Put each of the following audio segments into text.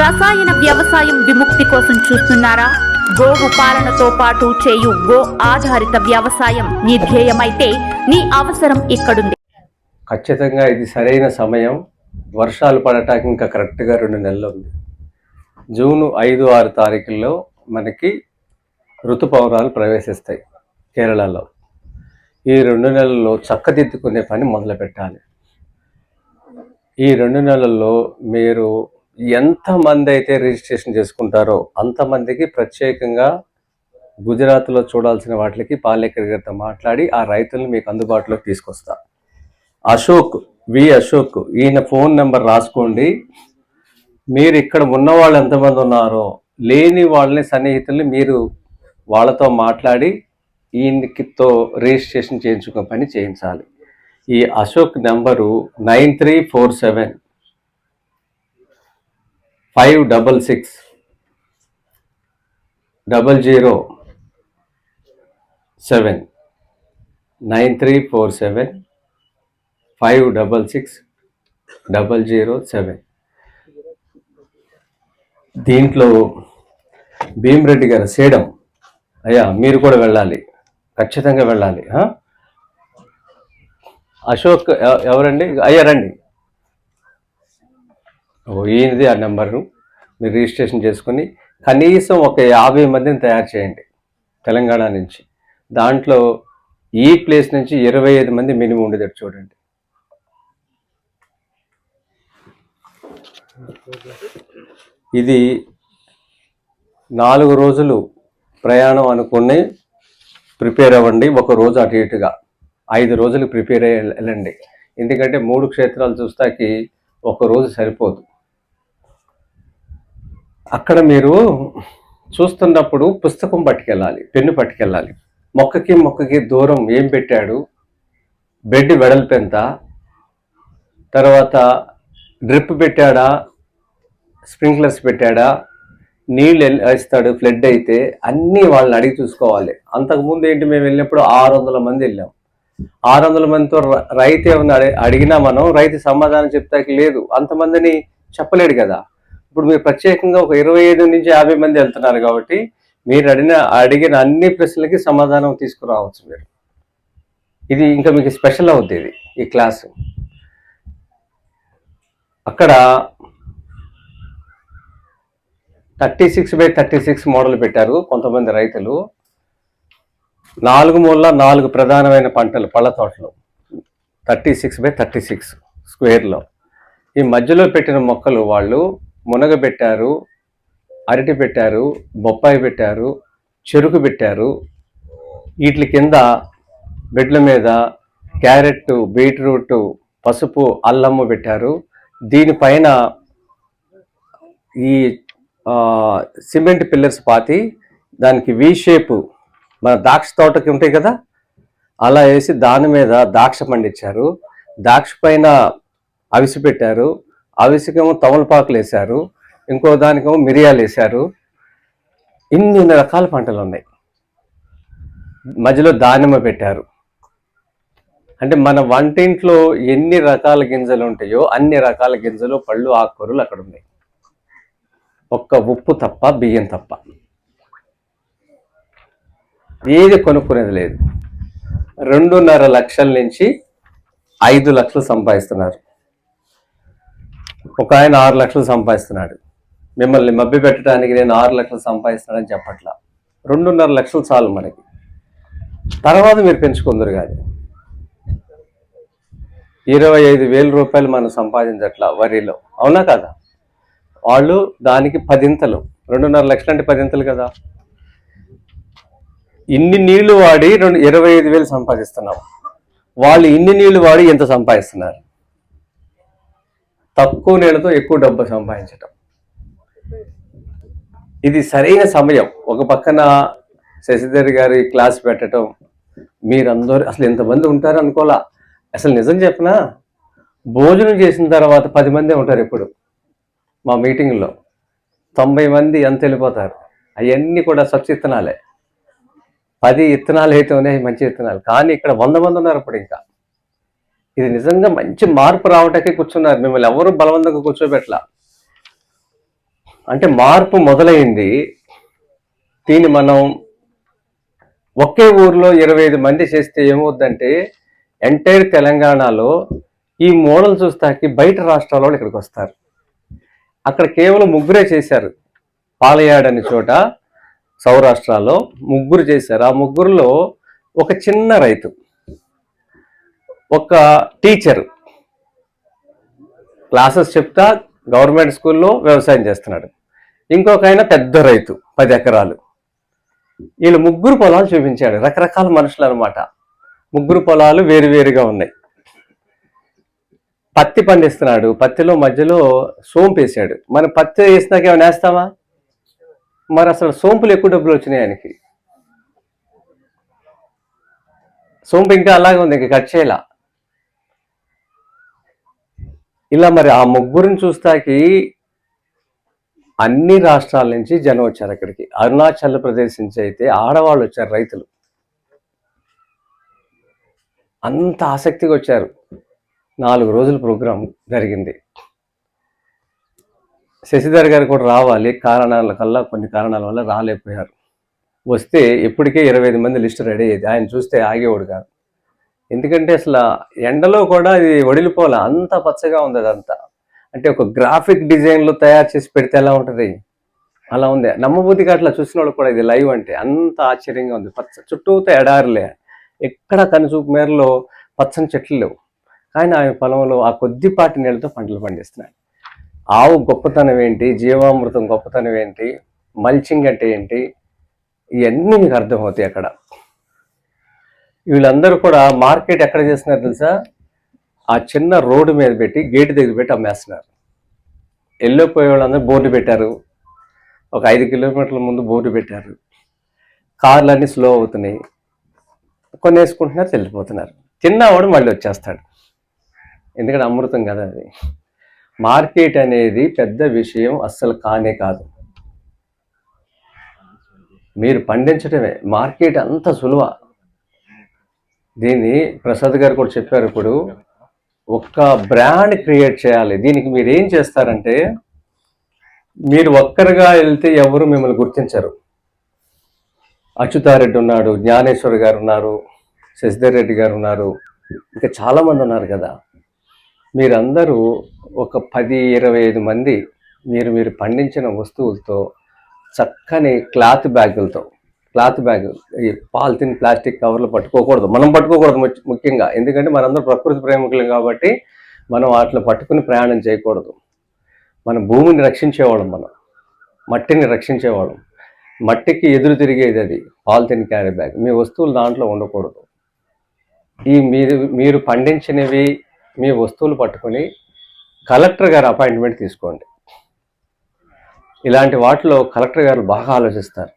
రసాయన వ్యవసాయం విముక్తి కోసం చూస్తున్నారా? గోవు పాలనతో పాటు చేయు గో ఆధారిత వ్యవసాయం మీ ధ్యేయమైతే మీ అవసరం ఇక్కడుంది. ఖచ్చితంగా ఇది సరైన సమయం. వర్షాలు పడటానికి ఇంకా కరెక్ట్గా రెండు నెలలు ఉంది. జూన్ ఐదు ఆరు తారీఖుల్లో మనకి ఋతుపవనాలు ప్రవేశిస్తాయి కేరళలో. ఈ రెండు నెలల్లో చక్కదిద్దుకునే పని మొదలు పెట్టాలి ఈ రెండు నెలల్లో మీరు ఎంతమంది అయితే రిజిస్ట్రేషన్ చేసుకుంటారో అంతమందికి ప్రత్యేకంగా గుజరాత్లో చూడాల్సిన వాటికి పాలేకర్ గారితో మాట్లాడి ఆ రైతులను మీకు అందుబాటులోకి తీసుకొస్తా. అశోక్ వి అశోక్ ఈయన ఫోన్ నెంబర్ రాసుకోండి. మీరు ఇక్కడ ఉన్న వాళ్ళు ఎంతమంది ఉన్నారో లేని వాళ్ళని సన్నిహితుల్ని మీరు వాళ్ళతో మాట్లాడి ఈయనకితో రిజిస్ట్రేషన్ చేయించుకునే పని చేయించాలి. ఈ Ashok number nine three four seven five double six double zero seven nine three four seven five double six double zero seven. దీంట్లో భీమరెడ్డి గారు సేడం. అయ్యా మీరు కూడా వెళ్ళాలి. ఖచ్చితంగా వెళ్ళాలి అశోక్ ఎవరండి? అయ్యా రండి. ఏంది ఆ నెంబర్ను మీరు రిజిస్ట్రేషన్ చేసుకుని కనీసం ఒక యాభై మందిని తయారు చేయండి తెలంగాణ నుంచి. దాంట్లో ఈ ప్లేస్ నుంచి ఇరవై ఐదు మంది మినిమం ఉండేటట్టు చూడండి. ఇది నాలుగు రోజులు ప్రయాణం అనుకుని ప్రిపేర్ అవ్వండి ఒక రోజు అటు ఇటుగా. ఐదు రోజులు ప్రిపేర్ అయ్యి వెళ్ళండి. ఎందుకంటే మూడు క్షేత్రాలు చూస్తాకి ఒక రోజు సరిపోదు. అక్కడ మీరు చూస్తున్నప్పుడు పుస్తకం పట్టుకెళ్ళాలి పెన్ను పట్టుకెళ్ళాలి. మొక్కకి మొక్కకి దూరం ఏం పెట్టాడు? బెడ్ వెడల్పు ఎంత? తర్వాత డ్రిప్ పెట్టాడా? స్ప్రింక్లర్స్ పెట్టాడా? నీళ్ళు ఎల్- వేస్తాడు ఫ్లడ్ అయితే అన్నీ వాళ్ళని అడిగి చూసుకోవాలి. అంతకుముందు ఏంటి మేము వెళ్ళినప్పుడు ఆరు వందల మంది వెళ్ళాం. ఆరు వందల మందితో రైతు ఏమన్నా అడిగినా మనం రైతు సమాధానం చెప్తాకి లేదు. అంతమందిని చెప్పలేడు కదా. ఇప్పుడు మీరు ప్రత్యేకంగా ఒక ఇరవై ఐదు నుంచి యాభై మంది వెళ్తున్నారు కాబట్టి మీరు అడిగిన అడిగిన అన్ని ప్రశ్నలకి సమాధానం తీసుకురావచ్చు మీరు. ఇది ఇంకా మీకు స్పెషల్ అవుద్ది ఇది ఈ క్లాసు. అక్కడ thirty six by thirty six model పెట్టారు కొంతమంది రైతులు. నాలుగు మూల నాలుగు ప్రధానమైన పంటలు పళ్ళ తోటలు thirty six by thirty six స్క్వేర్లో. ఈ మధ్యలో పెట్టిన మొక్కలు వాళ్ళు మునగ పెట్టారు అరటి పెట్టారు బొప్పాయి పెట్టారు చెరుకు పెట్టారు. వీటి కింద బెడ్ల మీద క్యారెట్ బీట్రూట్ పసుపు అల్లము పెట్టారు. దీనిపైన ఈ సిమెంట్ పిల్లర్స్ పాతి దానికి వి షేప్ మన ద్రాక్ష తోటకి ఉంటాయి కదా? అలా వేసి దాని మీద ద్రాక్ష పండించారు. ద్రాక్ష పైన అవిసి పెట్టారు. ఆవిసికేమో తమలపాకులు వేశారు ఇంకో దానికేమో మిరియాలు వేశారు ఇన్ని రకాల పంటలు ఉన్నాయి. మధ్యలో దానిమ్మ పెట్టారు. అంటే మన వంటింట్లో ఎన్ని రకాల గింజలు ఉంటాయో అన్ని రకాల గింజలు పళ్ళు ఆకుకూరలు అక్కడ ఉన్నాయి. ఒక్క ఉప్పు తప్ప బియ్యం తప్ప. ఏది కొనుక్కునేది లేదు. రెండున్నర లక్షల నుంచి ఐదు లక్షలు సంపాదిస్తున్నారు. ఒక ఆయన ఆరు లక్షలు సంపాదిస్తున్నాడు. మిమ్మల్ని మభ్య పెట్టడానికి నేను ఆరు లక్షలు సంపాదిస్తున్నానని చెప్పట్లా. రెండున్నర లక్షలు చాలు మనకి. తర్వాత మీరు పెంచుకుందరు కానీ ఇరవై ఐదు వేల రూపాయలు మనం సంపాదించట్లా వరిలో. అవునా కదా? వాళ్ళు దానికి పదింతలు. రెండున్నర లక్షలు అంటే పదింతలు కదా? ఇన్ని నీళ్ళు వాడి రెండు ఇరవై ఐదు వేలు సంపాదిస్తున్నాం వాళ్ళు ఇన్ని నీళ్ళు వాడి ఎంత సంపాదిస్తున్నారు? తక్కువ నీళ్ళతో ఎక్కువ డబ్బు సంపాదించటం. ఇది సరైన సమయం. ఒక పక్కన శశిధర్ గారి క్లాస్ పెట్టడం మీరందరూ అసలు ఎంతమంది ఉంటారు అనుకోలా అసలు నిజం చెప్పనా? భోజనం చేసిన తర్వాత పది మంది ఉంటారు ఎప్పుడు మా మీటింగ్లో. తొంభై మంది ఎంత వెళ్ళిపోతారు? అవన్నీ కూడా సబ్సి ఇత్తనాలే. పది ఇత్తనాలు అయితే ఉన్నాయి మంచి ఇత్తనాలు. కానీ ఇక్కడ వంద మంది ఉన్నారు ఇప్పుడు ఇంకా. ఇది నిజంగా మంచి మార్పు రావటానికి కూర్చున్నారు. మిమ్మల్ని ఎవరు బలవంతంగా కూర్చోబెట్ల అంటే మార్పు మొదలైంది. దీన్ని మనం ఒకే ఊర్లో ఇరవై ఐదు మంది చేస్తే ఏమవుద్దంటే ఎంటైర్ తెలంగాణలో ఈ మోడల్ చూస్తాకి బయట రాష్ట్రాల వాళ్ళు ఇక్కడికి వస్తారు. అక్కడ కేవలం ముగ్గురే చేశారు. పాలయాడ్ అనే చోట సౌరాష్ట్రలో ముగ్గురు చేశారు. ఆ ముగ్గురులో ఒక చిన్న రైతు. ఒక టీచర్ క్లాసెస్ చెప్తా గవర్నమెంట్ స్కూల్లో వ్యవసాయం చేస్తున్నాడు. ఇంకొక ఆయన పెద్ద రైతు పది ఎకరాలు. వీళ్ళు ముగ్గురు పొలాలు చూపించాడు. రకరకాల మనుషులు అనమాట ముగ్గురు పొలాలు వేరువేరుగా ఉన్నాయి. పత్తి పండిస్తున్నాడు. పత్తిలో మధ్యలో సోంపు వేసాడు. మనం పత్తి వేసినాక ఏమైనా వేస్తావా? మరి అసలు సోంపులు ఎక్కువ డబ్బులు వచ్చినాయి ఆయనకి. సోంపు ఇంకా అలాగే ఉంది ఇంకా కట్ చేయలా. ఇలా మరి ఆ ముగ్గురిని చూస్తాకి అన్ని రాష్ట్రాల నుంచి జనం వచ్చారు అక్కడికి. అరుణాచల్ ప్రదేశ్ నుంచి అయితే ఆడవాళ్ళు వచ్చారు రైతులు. అంత ఆసక్తిగా వచ్చారు. నాలుగు రోజుల ప్రోగ్రాం జరిగింది. శశిధర్ గారు కూడా రావాలి. కారణాల కల్లా కొన్ని కారణాల వల్ల రాలేకపోయారు. వస్తే ఇప్పటికే ఇరవై ఐదు మంది లిస్టు రెడీ అయ్యేది. ఆయన చూస్తే ఆగేవాడు కాదు. ఎందుకంటే అసలు ఎండలో కూడా అది వడిలిపోలే అంత పచ్చగా ఉంది అదంతా. అంటే ఒక గ్రాఫిక్ డిజైన్లో తయారు చేసి పెడితే ఎలా ఉంటుంది? అలా ఉంది. నమ్మబుద్ధిగా అట్లా చూసిన వాళ్ళు కూడా ఇది లైవ్ అంటే. అంత ఆశ్చర్యంగా ఉంది. పచ్చ చుట్టూతో ఎడారులే. ఎక్కడ కనుచూపు మేరలో పచ్చని చెట్లు లేవు. కానీ ఆయన పొలంలో ఆ కొద్దిపాటి నీళ్ళతో పంటలు పండిస్తున్నాడు ఆవు గొప్పతనం ఏంటి? జీవామృతం గొప్పతనం ఏంటి? మల్చింగ్ అంటే ఏంటి? ఇవన్నీ మీకు అర్థమవుతాయి అక్కడ. వీళ్ళందరూ కూడా మార్కెట్ ఎక్కడ చేస్తున్నారు తెలుసా? ఆ చిన్న రోడ్డు మీద పెట్టి గేట్ దగ్గర పెట్టి అమ్మేస్తున్నారు. వెళ్ళిపోయే వాళ్ళందరూ బోర్డు పెట్టారు. ఒక ఐదు కిలోమీటర్ల ముందు బోర్డు పెట్టారు. కార్లు అన్నీ స్లో అవుతున్నాయి. కొన్ని వేసుకుంటున్నారు వెళ్ళిపోతున్నారు. తిన్నవాడు మళ్ళీ వచ్చేస్తాడు. ఎందుకంటే అమృతం కదా అది. మార్కెట్ అనేది పెద్ద విషయం అస్సలు కానే కాదు. మీరు పండించడమే మార్కెట్ అంత సులువ. దీన్ని ప్రసాద్ గారు కూడా చెప్పారు ఇప్పుడు. ఒక్క బ్రాండ్ క్రియేట్ చేయాలి. దీనికి మీరు ఏం చేస్తారంటే మీరు ఒక్కరుగా వెళ్తే ఎవరు మిమ్మల్ని గుర్తించరు. అచ్యుతారెడ్డి ఉన్నాడు జ్ఞానేశ్వర్ గారు ఉన్నారు శశిధర్ రెడ్డి గారు ఉన్నారు. ఇంకా చాలామంది ఉన్నారు కదా. మీరందరూ ఒక పది ఇరవై ఐదు మంది మీరు మీరు పండించిన వస్తువులతో చక్కని క్లాత్ బ్యాగులతో క్లాత్ బ్యాగ్ ఈ పాలిథిన్ ప్లాస్టిక్ కవర్లు పట్టుకోకూడదు. మనం పట్టుకోకూడదు ముఖ్యంగా. ఎందుకంటే మనందరూ ప్రకృతి ప్రేమికులం కాబట్టి మనం వాటిలో పట్టుకుని ప్రయాణం చేయకూడదు. మన భూమిని రక్షించేవాళ్ళం మనం. మట్టిని రక్షించేవాళ్ళం. మట్టికి ఎదురు తిరిగేది అది పాలిథిన్ క్యారీ బ్యాగ్. మీ వస్తువులు దాంట్లో ఉండకూడదు. ఈ మీరు మీరు పండించినవి మీ వస్తువులు పట్టుకొని కలెక్టర్ గారు అపాయింట్మెంట్ తీసుకోండి. ఇలాంటి వాటిలో కలెక్టర్ గారు బాగా ఆలోచిస్తారు.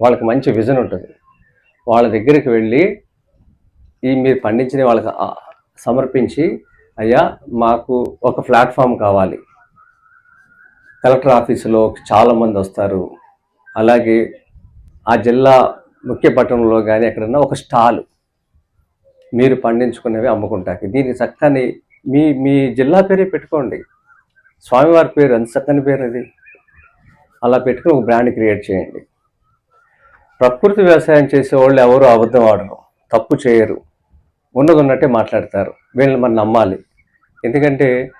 వాళ్ళకి మంచి విజన్ ఉంటుంది. వాళ్ళ దగ్గరికి వెళ్ళి ఈ మీరు పండించిన వాళ్ళకి సమర్పించి అయ్యా మాకు ఒక ప్లాట్ఫామ్ కావాలి. కలెక్టర్ ఆఫీసులో చాలామంది వస్తారు. అలాగే ఆ జిల్లా ముఖ్య పట్టణంలో కానీ ఎక్కడన్నా ఒక స్టాల్ మీరు పండించుకునేవి అమ్ముకుంటాకి దీనికి చక్కని మీ మీ జిల్లా పేరే పెట్టుకోండి. స్వామివారి పేరు ఎంత చక్కని పేరు అది? అలా పెట్టుకుని ఒక బ్రాండ్ క్రియేట్ చేయండి. ప్రకృతి వ్యవసాయం చేసే వాళ్ళు ఎవరు అబద్ధం ఆడరు తప్పు చేయరు. ఉన్నది ఉన్నట్టే మాట్లాడతారు. వీళ్ళని మనం నమ్మాలి. ఎందుకంటే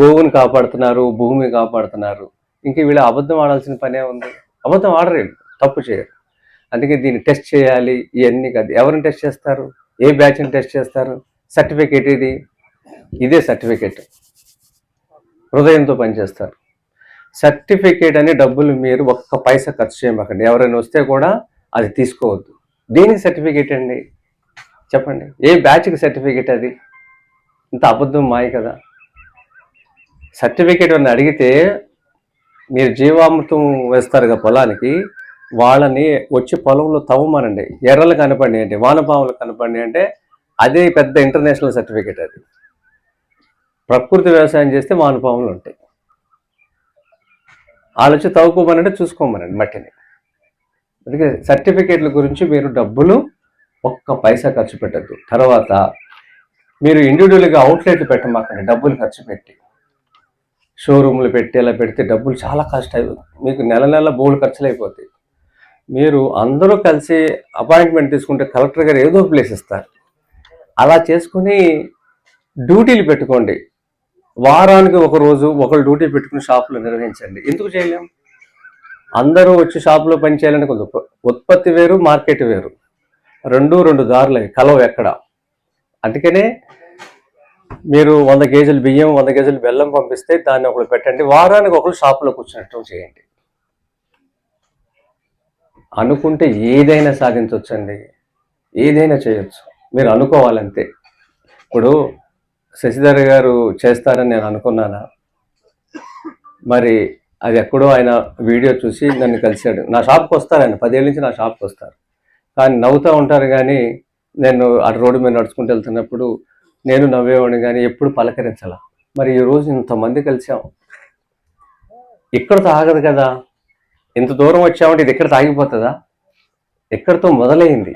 గోవుని కాపాడుతున్నారు భూమి కాపాడుతున్నారు. ఇంక వీళ్ళు అబద్ధం ఆడాల్సిన పనే ఉంది. అబద్ధం ఆడరు తప్పు చేయరు. అందుకే దీన్ని టెస్ట్ చేయాలి ఇవన్నీ కాదు. ఎవరిని టెస్ట్ చేస్తారు? ఏ బ్యాచ్ని టెస్ట్ చేస్తారు? సర్టిఫికేట్ ఇది ఇదే సర్టిఫికేట్. హృదయంతో పనిచేస్తారు. సర్టిఫికేట్ అని డబ్బులు మీరు ఒక్క పైసా ఖర్చు చేయమాకండి. ఎవరైనా వస్తే కూడా అది తీసుకోవద్దు. దేనికి సర్టిఫికేట్ అండి? చెప్పండి. ఏ బ్యాచ్కి సర్టిఫికేట్ అది? ఇంత అబద్ధం మాయ కదా. సర్టిఫికేట్ అని అడిగితే మీరు జీవామృతం వేస్తారు కదా పొలానికి వాళ్ళని వచ్చి పొలంలో తవ్వమనండి. ఎర్రలు కనపడి అంటే వానపాములు కనపడి అంటే అదే పెద్ద ఇంటర్నేషనల్ సర్టిఫికేట్ అది. ప్రకృతి వ్యవసాయం చేస్తే వానపాములు ఉంటాయి. ఆలోచి తవ్వుకోమనంటే చూసుకోమనండి మట్టిని. అందుకే సర్టిఫికేట్ల గురించి మీరు డబ్బులు ఒక్క పైసా ఖర్చు పెట్టద్దు. తర్వాత మీరు ఇండివిజువల్గా అవుట్లెట్లు పెట్టమాకండి డబ్బులు ఖర్చు పెట్టి. షోరూమ్లు పెట్టి ఇలా పెడితే డబ్బులు చాలా కష్టం మీకు నెల నెల బోర్డు ఖర్చులు అయిపోతాయి. మీరు అందరూ కలిసి అపాయింట్మెంట్ తీసుకుంటే కలెక్టర్ గారు ఏదో ప్లేస్ ఇస్తారు. అలా చేసుకుని డ్యూటీలు పెట్టుకోండి. వారానికి ఒక రోజు ఒకరు డ్యూటీ పెట్టుకుని షాపులో నిర్వహించండి. ఎందుకు చేయలేం? అందరూ వచ్చి షాపులో పని చేయాలని కొంత ఉత్పత్తి వేరు మార్కెట్ వేరు. రెండు రెండు దారులవి కలవ ఎక్కడ? అందుకనే మీరు వంద కేజీలు బియ్యం వంద కేజీలు బెల్లం పంపిస్తే దాన్ని ఒకరు పెట్టండి. వారానికి ఒకరు షాపులో కూర్చున్నట్టు చేయండి. అనుకుంటే ఏదైనా సాధించవచ్చండి ఏదైనా చేయొచ్చు. మీరు అనుకోవాలంతే. ఇప్పుడు శశిధర్ గారు చేస్తారని నేను అనుకున్నానా? మరి అది ఎక్కడో ఆయన వీడియో చూసి నన్ను కలిశాడు. నా షాప్కి వస్తారు ఆయన. పదేళ్ళ నుంచి నా షాప్కి వస్తారు. కానీ నవ్వుతూ ఉంటారు కానీ నేను అటు రోడ్డు మీద నడుచుకుంటూ వెళ్తున్నప్పుడు నేను నవ్వేవాడిని కానీ ఎప్పుడు పలకరించాల. మరి ఈ రోజు ఇంతమంది కలిసాం ఇక్కడతో ఆగదు కదా. ఇంత దూరం వచ్చామంటే ఇది ఎక్కడ ఆగిపోతుందా? ఎక్కడితో మొదలైంది.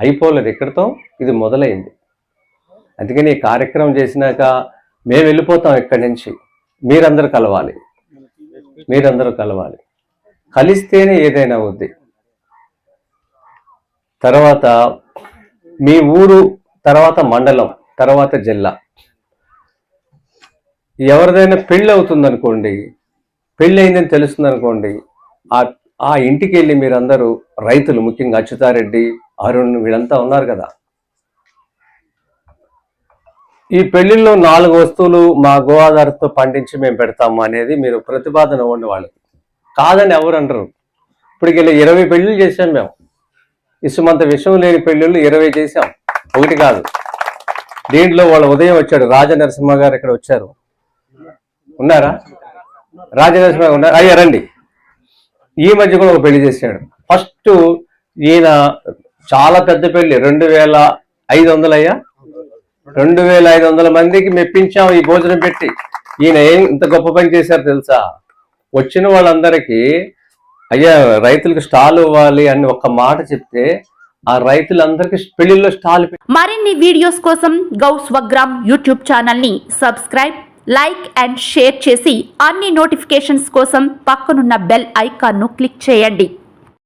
అయిపోలేదు. ఎక్కడితో ఇది మొదలైంది. అందుకని ఈ కార్యక్రమం చేసినాక మేము వెళ్ళిపోతాం ఇక్కడి నుంచి. మీరందరూ కలవాలి. మీరందరూ కలవాలి. కలిస్తేనే ఏదైనా అవుద్ది. తర్వాత మీ ఊరు తర్వాత మండలం తర్వాత జిల్లా. ఎవరిదైనా పెళ్ళి అవుతుందనుకోండి పెళ్ళి అయిందని తెలుస్తుంది అనుకోండి ఆ ఆ ఇంటికి వెళ్ళి మీరందరూ రైతులు ముఖ్యంగా అచ్యుతారెడ్డి అరుణ్ వీళ్ళంతా ఉన్నారు కదా. ఈ పెళ్ళిల్లో నాలుగు వస్తువులు మా గో ఆధార్తో పండించి మేము పెడతాము అనేది మీరు ప్రతిపాదన ఇవ్వండి వాళ్ళకి. కాదని ఎవరు అంటారు ఇప్పటికి వెళ్ళి ఇరవై పెళ్ళిళ్ళు చేసాం మేము. ఇసుమంత విషయం లేని పెళ్ళిళ్ళు ఇరవై చేసాం ఒకటి కాదు. దీంట్లో వాళ్ళ ఉదయం వచ్చాడు. రాజ నరసింహ గారు ఇక్కడ వచ్చారు. ఉన్నారా? రాజ నరసింహ గారు ఉన్నారు. అయ్యా రండి. ఈ మధ్య కూడా ఒక పెళ్ళి చేశాడు. ఫస్ట్ ఈయన చాలా పెద్ద పెళ్ళి. రెండు వేల ఐదు వందలు అయ్యా రెండు వేల ఐదు వందల మందికి మెప్పించాం ఈ భోజనం పెట్టి. ఈయన ఏం ఇంత గొప్ప పని చేశారు తెలుసా? వచ్చిన వాళ్ళందరికీ అయ్యా రైతులకు స్టాల్ ఇవ్వాలి అని ఒక మాట చెప్తే ఆ రైతులందరికీ పెళ్ళిలో స్టాల్ మరిన్ని వీడియోస్ కోసం గౌ స్వగ్రామ్ యూట్యూబ్ ఛానల్ని సబ్స్క్రైబ్ లైక్ అండ్ షేర్ చేసి అన్ని నోటిఫికేషన్స్ కోసం పక్కనున్న బెల్ ఐకాన్ను క్లిక్ చేయండి.